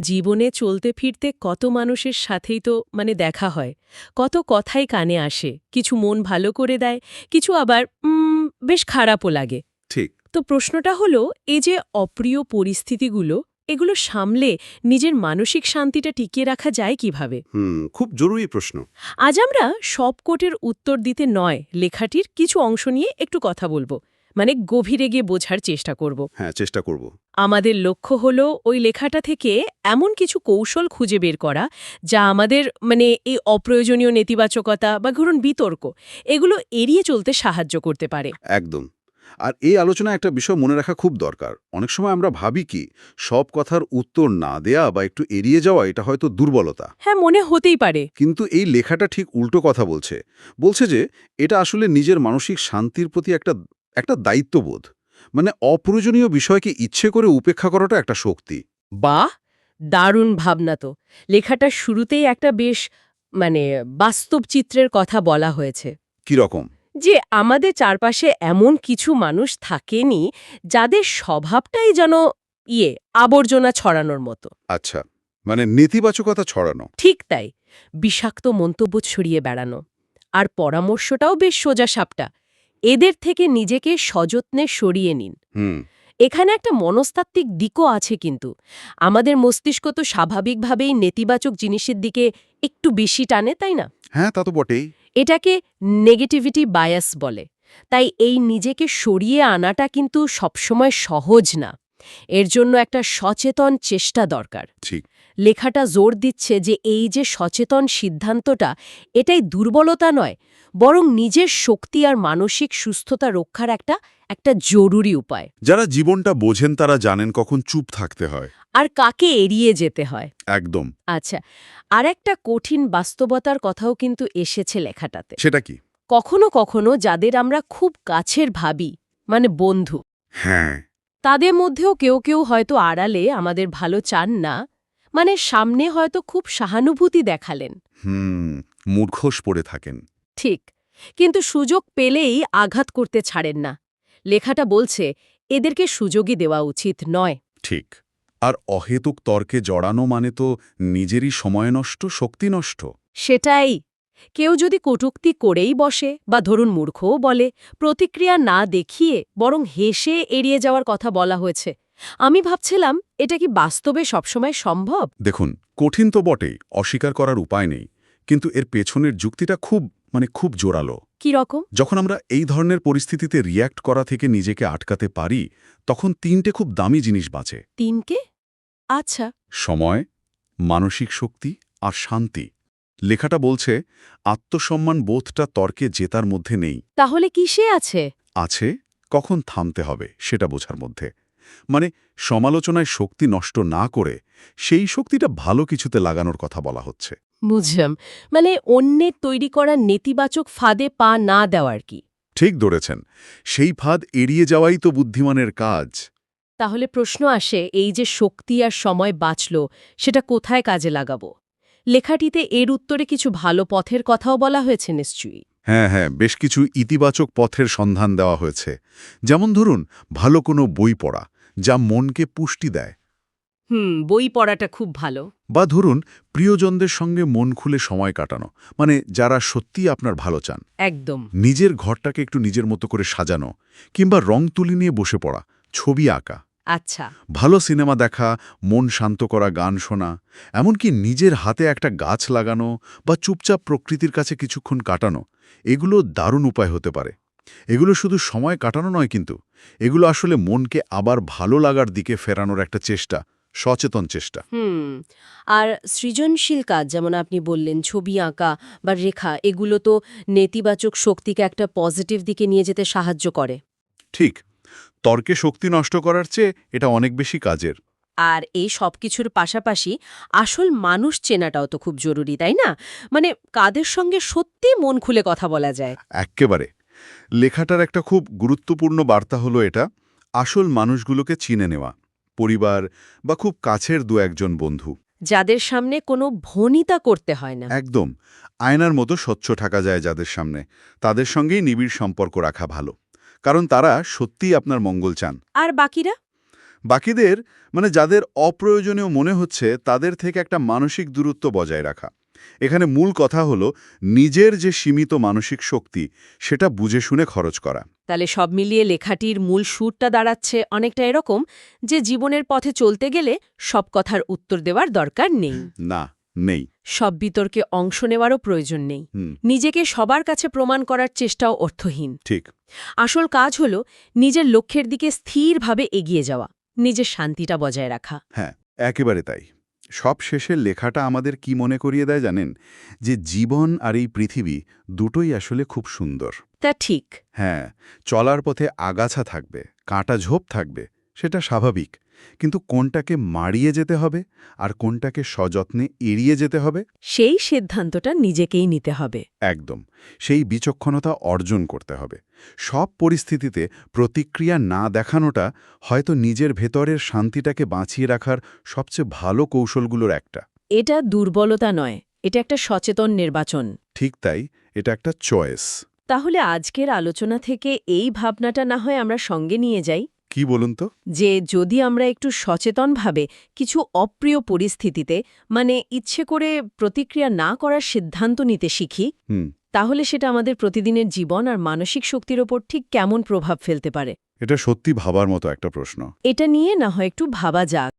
জীবনে চলতে ফিরতে কত মানুষের সাথেই তো মানে দেখা হয়। কত কথাই কানে আসে। কিছু মন ভালো করে দেয় কিছু আবার বেশ খারাপও লাগে। ঠিক। তো প্রশ্নটা হলো এই যে অপ্রিয় পরিস্থিতিগুলো এগুলো সামলে নিজের মানসিক শান্তিটা টিকিয়ে রাখা যায় কীভাবে? হুম খুব জরুরি প্রশ্ন। আজ আমরা সব কোটের উত্তর দিতে নয় লেখাটির কিছু অংশ নিয়ে একটু কথা বলব। মানে গভীরে গিয়ে বোঝার চেষ্টা করব। হ্যাঁ চেষ্টা করব। আমাদের লক্ষ্য হলো ওই লেখাটা থেকে এমন কিছু কৌশল খুঁজে বের করা যা আমাদের মানে এই অপ্রয়োজনীয় নেতিবাচকতা বা ধরুন বিতর্ক এগুলো এড়িয়ে চলতে সাহায্য করতে পারে। একদম। আর এই আলোচনা একটা বিষয় মনে রাখা খুব দরকার। অনেক সময় আমরা ভাবি কি সব কথার উত্তর না দেয়া বা একটু এড়িয়ে যাওয়া এটা হয়তো দুর্বলতা। হ্যাঁ মনে হতেই পারে। কিন্তু এই লেখাটা ঠিক উল্টো কথা বলছে। বলছে যে এটা আসলে নিজের মানসিক শান্তির প্রতি একটা একটা দায়িত্ববোধ মানে অপ্রয়োজনীয় বিষয়কে ইচ্ছে করে উপেক্ষা করাটা একটা শক্তি। বাহ! দারুণ ভাবনা তো। লেখাটা শুরুতেই একটা বেশ মানে বাস্তব চিত্রের কথা বলা হয়েছে। কি রকম? যে আমাদের চারপাশে এমন কিছু মানুষ থাকেনি যাদের স্বভাবটাই যেন ইয়ে আবর্জনা ছড়ানোর মতো। আচ্ছা মানে নেতিবাচকতা ছড়ানো। ঠিক তাই। বিষাক্ত মন্তব্য ছড়িয়ে বেড়ানো। আর পরামর্শটাও বেশ সোজা সাপটা এদের থেকে নিজেকে সযত্নে সরিয়ে নিন। হুম। এখানে একটা মনস্তাত্ত্বিক দিকও আছে কিন্তু। আমাদের মস্তিষ্ক তো স্বাভাবিকভাবেই নেতিবাচক জিনিসের দিকে একটু বেশি টানে তাই না? হ্যাঁ তা তো বটেই। এটাকে নেগেটিভিটি বায়াস বলে। তাই এই নিজেকে সরিয়ে আনাটা কিন্তু সবসময় সহজ না। এর জন্য একটা সচেতন চেষ্টা দরকার। ঠিক। লেখাটা জোর দিচ্ছে যে এই যে সচেতন সিদ্ধান্তটা এটাই দুর্বলতা নয় বরং নিজের শক্তি আর মানসিক সুস্থতা রক্ষার একটা একটা জরুরি উপায়। যারা জীবনটা বোঝেন তারা জানেন কখন চুপ থাকতে হয়। আর কাকে এড়িয়ে যেতে হয়। একদম। আচ্ছা আর একটা কঠিন বাস্তবতার কথাও কিন্তু এসেছে লেখাটাতে। সেটা কি? কখনো কখনো যাদের আমরা খুব কাছের ভাবি মানে বন্ধু। হ্যাঁ। তাদের মধ্যেও কেউ কেউ হয়তো আড়ালে আমাদের ভালো চান না মানে সামনে হয়তো খুব সহানুভূতি দেখালেন। হুম মূর্খস পড়ে থাকেন। ঠিক কিন্তু সুযোগ পেলেই আঘাত করতে ছাড়েন না। লেখাটা বলছে এদেরকে সুযোগই দেওয়া উচিত নয়। ঠিক আর অহেতুক তর্কে জড়ানো মানে তো নিজেরই সময় নষ্ট শক্তি নষ্ট। সেটাই। কেউ যদি কটুক্তি করেই বসে বা ধরুন মূর্খও বলে প্রতিক্রিয়া না দেখিয়ে বরং হেসে এড়িয়ে যাওয়ার কথা বলা হয়েছে আমি ভাবছিলাম এটা কি বাস্তবে সবসময় সম্ভব? দেখুন কঠিন তো বটেই অস্বীকার করার উপায় নেই কিন্তু এর পেছনের যুক্তিটা খুব মানে খুব জোরালো। রকম? যখন আমরা এই ধরনের পরিস্থিতিতে রিয়্যাক্ট করা থেকে নিজেকে আটকাতে পারি তখন তিনটে খুব দামি জিনিস বাঁচে। তিনকে আচ্ছা। সময় মানসিক শক্তি আর শান্তি। লেখাটা বলছে আত্মসম্মান বোধটা তর্কে জেতার মধ্যে নেই। তাহলে কিসে আছে? আছে কখন থামতে হবে সেটা বোঝার মধ্যে। মানে সমালোচনায় শক্তি নষ্ট না করে সেই শক্তিটা ভালো কিছুতে লাগানোর কথা বলা হচ্ছে। বুঝলাম। মানে অন্যের তৈরি করা নেতিবাচক ফাঁদে পা না দেওয়ার কি। ঠিক ধরেছেন। সেই ফাঁদ এড়িয়ে যাওয়াই তো বুদ্ধিমানের কাজ। তাহলে প্রশ্ন আসে এই যে শক্তি আর সময় বাঁচল সেটা কোথায় কাজে লাগাবো? লেখাটিতে এর উত্তরে কিছু ভালো পথের কথাও বলা হয়েছে নিশ্চয়ই। হ্যাঁ হ্যাঁ বেশ কিছু ইতিবাচক পথের সন্ধান দেওয়া হয়েছে। যেমন ধরুন ভালো কোনো বই পড়া যা মনকে পুষ্টি দেয়। হুম বই পড়াটা খুব ভালো। বা ধরুন প্রিয়জনদের সঙ্গে মন খুলে সময় কাটানো মানে যারা সত্যিই আপনার ভালো চান। একদম। নিজের ঘরটাকে একটু নিজের মতো করে সাজানো কিংবা রং তুলি নিয়ে বসে পড়া ছবি আঁকা। আচ্ছা। ভালো সিনেমা দেখা মন শান্ত করা গান শোনা এমনকি নিজের হাতে একটা গাছ লাগানো বা চুপচাপ প্রকৃতির কাছে কিছুক্ষণ কাটানো এগুলো দারুণ উপায় হতে পারে। এগুলো শুধু সময় কাটানো নয় কিন্তু এগুলো আসলে মনকে আবার ভালো লাগার দিকে ফেরানোর একটা চেষ্টা সচেতন চেষ্টা। হুম আর সৃজনশীল কাজ যেমন আপনি বললেন ছবি আঁকা বা রেখা এগুলো তো নেতিবাচক শক্তিকে একটা পজিটিভ দিকে নিয়ে যেতে সাহায্য করে। ঠিক। তর্কে শক্তি নষ্ট করার চেয়ে এটা অনেক বেশি কাজের। আর এই সব কিছুর পাশাপাশি আসল মানুষ চেনাটাও তো খুব জরুরি তাই না? মানে কাদের সঙ্গে সত্যি মন খুলে কথা বলা যায়? এক্কেবারে। লেখাটার একটা খুব গুরুত্বপূর্ণ বার্তা হলো এটা আসল মানুষগুলোকে চিনে নেওয়া পরিবার বা খুব কাছের দু একজন বন্ধু। যাদের সামনে কোনো ভনিতা করতে হয় না। একদম। আয়নার মতো স্বচ্ছ থাকা যায় যাদের সামনে। তাদের সঙ্গেই নিবিড় সম্পর্ক রাখা ভালো। কারণ তারা সত্যিই আপনার মঙ্গল চান। আর বাকিরা? বাকিদের মানে যাদের অপ্রয়োজনীয় মনে হচ্ছে তাদের থেকে একটা মানসিক দূরত্ব বজায় রাখা। এখানে মূল কথা হলো নিজের যে সীমিত মানসিক শক্তি সেটা বুঝে শুনে খরচ করা। তাহলে সব মিলিয়ে লেখাটির মূল সুরটা দাঁড়াচ্ছে অনেকটা এরকম যে জীবনের পথে চলতে গেলে সব কথার উত্তর দেওয়ার দরকার নেই। না। নেই। সব বিতর্কে অংশ নেওয়ারও প্রয়োজন নেই। নিজেকে সবার কাছে প্রমাণ করার চেষ্টাও অর্থহীন। ঠিক। আসল কাজ হল নিজের লক্ষ্যের দিকে স্থিরভাবে এগিয়ে যাওয়া নিজের শান্তিটা বজায় রাখা। হ্যাঁ একেবারে তাই। সব শেষের লেখাটা আমাদের কি মনে করিয়ে দেয় জানেন? যে জীবন আর এই পৃথিবী দুটোই আসলে খুব সুন্দর। তা ঠিক। হ্যাঁ চলার পথে আগাছা থাকবে কাঁটা ঝোপ থাকবে সেটা স্বাভাবিক। কিন্তু কোনটাকে মারিয়ে যেতে হবে আর কোনটাকে সযত্নে এড়িয়ে যেতে হবে? সেই সিদ্ধান্তটা নিজেকেই নিতে হবে। একদম। সেই বিচক্ষণতা অর্জন করতে হবে। সব পরিস্থিতিতে প্রতিক্রিয়া না দেখানোটা হয়তো নিজের ভেতরের শান্তিটাকে বাঁচিয়ে রাখার সবচেয়ে ভালো কৌশলগুলোর একটা। এটা দুর্বলতা নয় এটা একটা সচেতন নির্বাচন। ঠিক তাই এটা একটা চয়েস। তাহলে আজকের আলোচনা থেকে এই ভাবনাটা না হয় আমরা সঙ্গে নিয়ে যাই? কি বলুন তো? যে যদি আমরা একটু সচেতনভাবে কিছু অপ্রিয় পরিস্থিতিতে মানে ইচ্ছে করে প্রতিক্রিয়া না করার সিদ্ধান্ত নিতে শিখি তাহলে সেটা আমাদের প্রতিদিনের জীবন আর মানসিক শক্তির ওপর ঠিক কেমন প্রভাব ফেলতে পারে? এটা সত্যি ভাবার মতো একটা প্রশ্ন। এটা নিয়ে না হয় একটু ভাবা যাক।